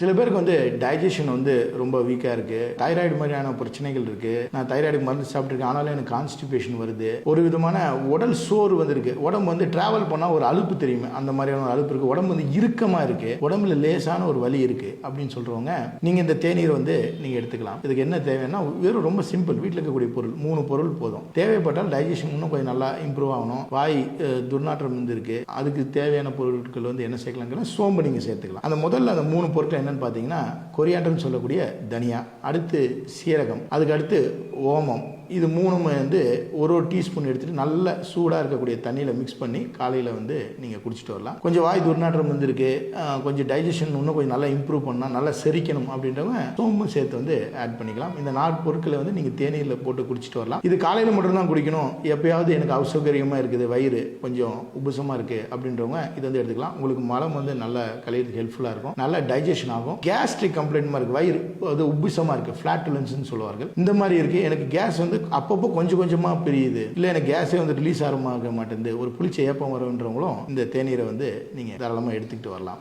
சில பேருக்கு வந்து டைஜஷன் வந்து ரொம்ப வீக்காக இருக்குது தைராய்டு மாதிரியான பிரச்சனைகள் இருக்குது நான் தைராய்டு மருந்து சாப்பிட்ருக்கேன் ஆனாலும் எனக்கு கான்ஸ்டிபேஷன் வருது. ஒரு விதமான உடல் சோறு வந்துருக்கு. உடம்பு வந்து ட்ராவல் பண்ணால் ஒரு அலுப்பு தெரியுமே? அந்த மாதிரியான ஒரு அலுப்பு இருக்குது உடம்பு வந்து இறுக்கமாக இருக்குது உடம்புல லேசான ஒரு வலி இருக்குது அப்படின்னு சொல்கிறவங்க நீங்கள் இந்த தேநீர் வந்து நீங்கள் எடுத்துக்கலாம். இதுக்கு என்ன தேவைன்னா வெறும் ரொம்ப சிம்பிள் வீட்டில் இருக்கக்கூடிய பொருள். மூணு பொருள் போதும். தேவைப்பட்டால் டைஜஷன் இன்னும் கொஞ்சம் நல்லா இம்ப்ரூவ் ஆகணும். வாய் துர்நாற்றம் வந்து இருக்குது அதுக்கு தேவையான பொருட்கள் வந்து என்ன சேர்க்கலாம்னா சோம்பு நீங்கள் சேர்த்துக்கலாம். அந்த முதல்ல அந்த மூணு பொருட்கள் என்னன்னு பார்த்தீங்கன்னா கொரியாண்டர்னு சொல்லக்கூடிய தனியா அடுத்து சீரகம் அதுக்கு அடுத்து ஓமம் இது மூணுமே வந்து ஒரு ஒரு டீஸ்பூன் எடுத்துகிட்டு நல்ல சூடாக இருக்கக்கூடிய தண்ணியில் மிக்ஸ் பண்ணி காலையில் வந்து நீங்கள் குடிச்சிட்டு வரலாம். கொஞ்சம் வாய் துர்நாற்றம் வந்துருக்கு. கொஞ்சம் டைஜஷன் இன்னும் கொஞ்சம் நல்லா இம்ப்ரூவ் பண்ணால் நல்லா செரிக்கணும் அப்படின்றவங்க சோம்பும் சேர்த்து வந்து ஆட் பண்ணிக்கலாம். இந்த நாலு பொருட்களை வந்து நீங்கள் தேநீரில் போட்டு குடிச்சிட்டு வரலாம். இது காலையில் மட்டும்தான் குடிக்கணும். எப்பயாவது எனக்கு அசௌகரியமாக இருக்குது வயிறு கொஞ்சம் உபசமாக இருக்குது அப்படின்றவங்க இதை வந்து எடுத்துக்கலாம். உங்களுக்கு மலம் வந்து நல்ல கழியறதுக்கு ஹெல்ப்ஃபுல்லாக இருக்கும். நல்ல டைஜஷன் ஆகும். கேஸ்ட்ரிக் கம்ப்ளைண்ட் மாதிரி இருக்குது வயிறு அது உபிசமாக இருக்குது ஃப்ளாட்டுலன்ஸ்னு சொல்லுவார்கள். இந்த மாதிரி இருக்குது எனக்கு கேஸ் வந்து அப்பப்போ கொஞ்சம் கொஞ்சமாக பிரியுது. இல்லை எனக்கு கேஸே வந்து ரிலீஸ் ஆக மாட்டேங்குது. ஒரு புளிச்ச ஏப்பம் வரும்ன்றவங்களும் இந்த தேநீரை வந்து நீங்கள் தாராளமாக எடுத்துக்கிட்டு வரலாம்.